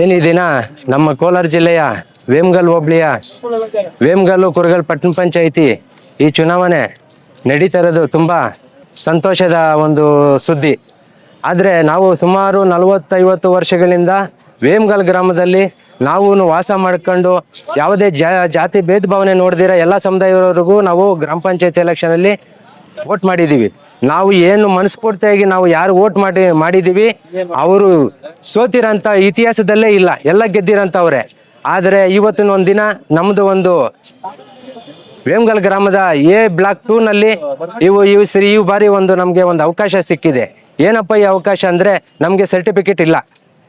ಏನು ದಿನ ನಮ್ಮ ಕೋಲಾರ ಜಿಲ್ಲೆಯ ವೇಮಗಲ್ ಹೋಬಳಿಯ ವೇಮಗಲ್ಲು ಕುರಗಲ್ ಪಟ್ಟಣ ಪಂಚಾಯಿತಿ ಈ ಚುನಾವಣೆ ನಡೀತಾ ಇರೋದು ತುಂಬ ಸಂತೋಷದ ಒಂದು ಸುದ್ದಿ. ಆದರೆ ನಾವು ಸುಮಾರು ನಲವತ್ತೈವತ್ತು ವರ್ಷಗಳಿಂದ ವೇಮಗಲ್ ಗ್ರಾಮದಲ್ಲಿ ನಾವು ವಾಸ ಮಾಡ್ಕೊಂಡು ಯಾವುದೇ ಜಾತಿ ಭೇದ ಭಾವನೆ ನೋಡ್ದಿರ ಎಲ್ಲ ಸಮುದಾಯದವರೆಗೂ ನಾವು ಗ್ರಾಮ ಪಂಚಾಯತಿ ಎಲೆಕ್ಷನಲ್ಲಿ ವೋಟ್ ಮಾಡಿದ್ದೀವಿ. ನಾವು ಏನು ಮನಸ್ಫೂರ್ತಿಯಾಗಿ ನಾವು ಯಾರು ವೋಟ್ ಮಾಡಿ, ಮಾಡಿದ್ದೀವಿ, ಅವರು ಸೋತಿರಂತ ಇತಿಹಾಸದಲ್ಲೇ ಇಲ್ಲ, ಎಲ್ಲ ಗೆದ್ದಿರೋಂಥವ್ರೆ ಆದರೆ ಇವತ್ತಿನ ಒಂದು ದಿನ ನಮ್ಮದು ಒಂದು ವೇಮಗಲ್ ಗ್ರಾಮದ ಎ ಬ್ಲಾಕ್ ಟೂನಲ್ಲಿ ಇವು ಇವು ಸರಿ ಈ ಬಾರಿ ಒಂದು ನಮಗೆ ಒಂದು ಅವಕಾಶ ಸಿಕ್ಕಿದೆ. ಏನಪ್ಪ ಈ ಅವಕಾಶ ಅಂದ್ರೆ ನಮಗೆ ಸರ್ಟಿಫಿಕೇಟ್ ಇಲ್ಲ.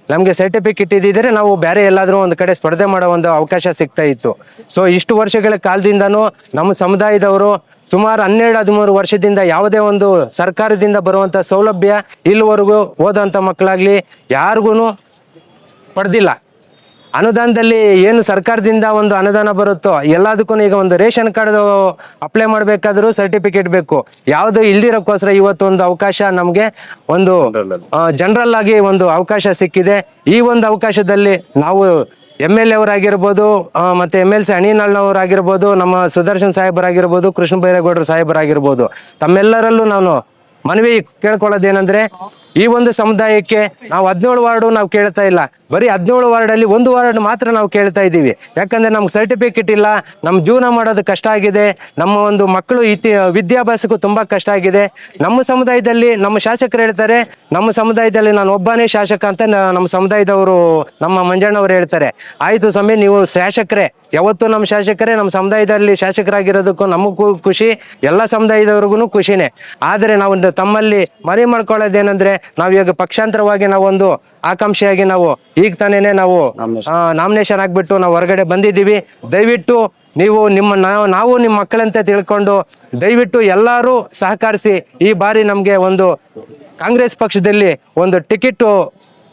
ನಮಗೆ ಸರ್ಟಿಫಿಕೇಟ್ ಇದ್ದಿದ್ರೆ ನಾವು ಬೇರೆ ಎಲ್ಲಾದರೂ ಒಂದು ಕಡೆ ಸ್ಪರ್ಧೆ ಮಾಡೋ ಒಂದು ಅವಕಾಶ ಸಿಗ್ತಾ ಇತ್ತು. ಸೊ ಇಷ್ಟು ವರ್ಷಗಳ ಕಾಲದಿಂದನೂ ನಮ್ಮ ಸಮುದಾಯದವರು ಸುಮಾರು ಹನ್ನೆರಡು ಹದಿಮೂರು ವರ್ಷದಿಂದ ಯಾವುದೇ ಒಂದು ಸರ್ಕಾರದಿಂದ ಬರುವಂಥ ಸೌಲಭ್ಯ ಇಲ್ಲಿವರೆಗೂ ಓದೋಂಥ ಮಕ್ಕಳಾಗ್ಲಿ ಯಾರಿಗೂ ಪಡೆದಿಲ್ಲ. ಅನುದಾನದಲ್ಲಿ ಏನು ಸರ್ಕಾರದಿಂದ ಒಂದು ಅನುದಾನ ಬರುತ್ತೋ ಎಲ್ಲದಕ್ಕೂ ಈಗ ಒಂದು ರೇಷನ್ ಕಾರ್ಡ್ ಅಪ್ಲೈ ಮಾಡಬೇಕಾದ್ರೂ ಸರ್ಟಿಫಿಕೇಟ್ ಬೇಕು. ಯಾವುದು ಇಲ್ದಿರೋಕ್ಕೋಸ್ಕರ ಇವತ್ತು ಒಂದು ಅವಕಾಶ ನಮಗೆ ಒಂದು ಜನರಲ್ ಆಗಿ ಒಂದು ಅವಕಾಶ ಸಿಕ್ಕಿದೆ. ಈ ಒಂದು ಅವಕಾಶದಲ್ಲಿ ನಾವು ಎಂ ಎಲ್ ಅವರಾಗಿರ್ಬೋದು ಮತ್ತು ಮತ್ತೆ ಎಂ ಎಲ್ ಸಿ ಅಣಿನಾಳ್ನವರಾಗಿರ್ಬೋದು ನಮ್ಮ ಸುದರ್ಶನ್ ಸಾಹೇಬರಾಗಿರ್ಬೋದು, ಕೃಷ್ಣ ಬೈರೇಗೌಡರು ಸಾಹೇಬರಾಗಿರ್ಬೋದು, ತಮ್ಮೆಲ್ಲರಲ್ಲೂ ನಾನು ಮನವಿ ಕೇಳ್ಕೊಳ್ಳೋದೇನೆಂದ್ರೆ ಈ ಒಂದು ಸಮುದಾಯಕ್ಕೆ ನಾವು ಹದಿನೇಳು ವಾರ್ಡು ನಾವು ಕೇಳ್ತಾ ಇಲ್ಲ. ಬರೀ ಹದಿನೇಳು ವಾರ್ಡಲ್ಲಿ ಒಂದು ವಾರ್ಡ್ ಮಾತ್ರ ನಾವು ಕೇಳ್ತಾ ಇದ್ದೀವಿ. ಯಾಕಂದ್ರೆ ನಮ್ಗೆ ಸರ್ಟಿಫಿಕೇಟ್ ಇಲ್ಲ ನಮ್ಮ ಜೀವನ ಮಾಡೋದು ಕಷ್ಟ ಆಗಿದೆ, ನಮ್ಮ ಒಂದು ಮಕ್ಕಳು ಇತಿ, ವಿದ್ಯಾಭ್ಯಾಸಕ್ಕೂ ತುಂಬ ಕಷ್ಟ ಆಗಿದೆ. ನಮ್ಮ ಸಮುದಾಯದಲ್ಲಿ ನಮ್ಮ ಶಾಸಕರು ಹೇಳ್ತಾರೆ, ನಮ್ಮ ಸಮುದಾಯದಲ್ಲಿ ನಾನು ಒಬ್ಬನೇ ಶಾಸಕ ಅಂತ ನಮ್ಮ ಸಮುದಾಯದವರು, ನಮ್ಮ ಮಂಜಣ್ಣವರು ಹೇಳ್ತಾರೆ. ಆಯಿತು ಸ್ವಾಮಿ, ನೀವು ಶಾಸಕರೇ, ಯಾವತ್ತೂ ನಮ್ಮ ಶಾಸಕರೇ, ನಮ್ಮ ಸಮುದಾಯದಲ್ಲಿ ಶಾಸಕರಾಗಿರೋದಕ್ಕೂ ನಮಗೂ ಖುಷಿ, ಎಲ್ಲ ಸಮುದಾಯದವ್ರಿಗೂ ಖುಷಿನೇ. ಆದರೆ ನಾವು ತಮ್ಮಲ್ಲಿ ಮರಿ ಮಾಡ್ಕೊಳ್ಳೋದೇನೆಂದ್ರೆ ನಾವು ಇವಾಗ ಪಕ್ಷಾಂತರವಾಗಿ ನಾವೊಂದು ಒಂದು ಆಕಾಂಕ್ಷೆಯಾಗಿ ನಾವು ಈಗ ತಾನೇನೆ ನಾವು ನಾಮಿನೇಷನ್. ಆಗ್ಬಿಟ್ಟು ನಾವು ಹೊರಗಡೆ ಬಂದಿದ್ದೀವಿ. ದಯವಿಟ್ಟು ನೀವು ನಿಮ್ಮ ನಾವು ನಾವು ನಿಮ್ಮ ಮಕ್ಕಳಂತೆ ತಿಳ್ಕೊಂಡು ದಯವಿಟ್ಟು ಎಲ್ಲರೂ ಸಹಕರಿಸಿ ಈ ಬಾರಿ ನಮಗೆ ಒಂದು ಕಾಂಗ್ರೆಸ್ ಪಕ್ಷದಲ್ಲಿ ಒಂದು ಟಿಕೆಟ್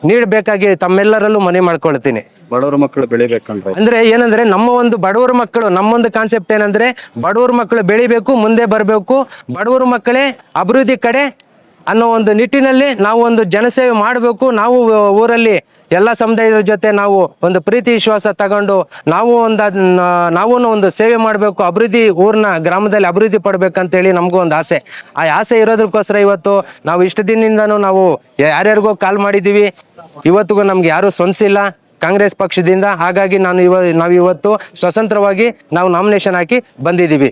ನೀಡಬೇಕಾಗಿ ತಮ್ಮೆಲ್ಲರಲ್ಲೂ ಮನವಿ ಮಾಡ್ಕೊಳ್ತೀನಿ. ಬಡವರ ಮಕ್ಕಳು ಬೆಳಿಬೇಕಂದ್ರೆ. ಅಂದ್ರೆ ಏನಂದ್ರೆ ನಮ್ಮ ಒಂದು ಬಡವರ ಮಕ್ಕಳು ನಮ್ಮೊಂದು ಕಾನ್ಸೆಪ್ಟ್ ಏನಂದ್ರೆ ಬಡವರ ಮಕ್ಕಳು ಬೆಳಿಬೇಕು ಮುಂದೆ ಬರಬೇಕು. ಬಡವರ ಮಕ್ಕಳೇ ಅಭಿವೃದ್ಧಿ ಕಡೆ ಅನ್ನೋ ಒಂದು ನಿಟ್ಟಿನಲ್ಲಿ ನಾವು ಒಂದು ಜನಸೇವೆ ಮಾಡಬೇಕು. ನಾವು ಊರಲ್ಲಿ ಎಲ್ಲ ಸಮುದಾಯದ ಜೊತೆ ನಾವು ಒಂದು ಪ್ರೀತಿ ವಿಶ್ವಾಸ ತಗೊಂಡು ನಾವು ಒಂದು ನಾವು ಒಂದು ಸೇವೆ ಮಾಡಬೇಕು. ಅಭಿವೃದ್ಧಿ ಊರಿನ ಗ್ರಾಮದಲ್ಲಿ ಅಭಿವೃದ್ಧಿ ಪಡಬೇಕಂತೇಳಿ ನಮಗೂ ಒಂದು ಆಸೆ. ಆ ಆಸೆ ಇರೋದಕ್ಕೋಸ್ಕರ ಇವತ್ತು ನಾವು ಇಷ್ಟು ದಿನದಿಂದನೂ ನಾವು ಯಾರ್ಯಾರಿಗೋ ಕಾಲ್ ಮಾಡಿದ್ದೀವಿ. ಇವತ್ತಿಗೂ ನಮ್ಗೆ ಯಾರೂ ಸ್ವಂದಿಸಿಲ್ಲ ಕಾಂಗ್ರೆಸ್ ಪಕ್ಷದಿಂದ ಹಾಗಾಗಿ ನಾನು ಇವ ನಾವು ಇವತ್ತು ಸ್ವತಂತ್ರವಾಗಿ ನಾವು ನಾಮಿನೇಷನ್ ಹಾಕಿ ಬಂದಿದ್ದೀವಿ.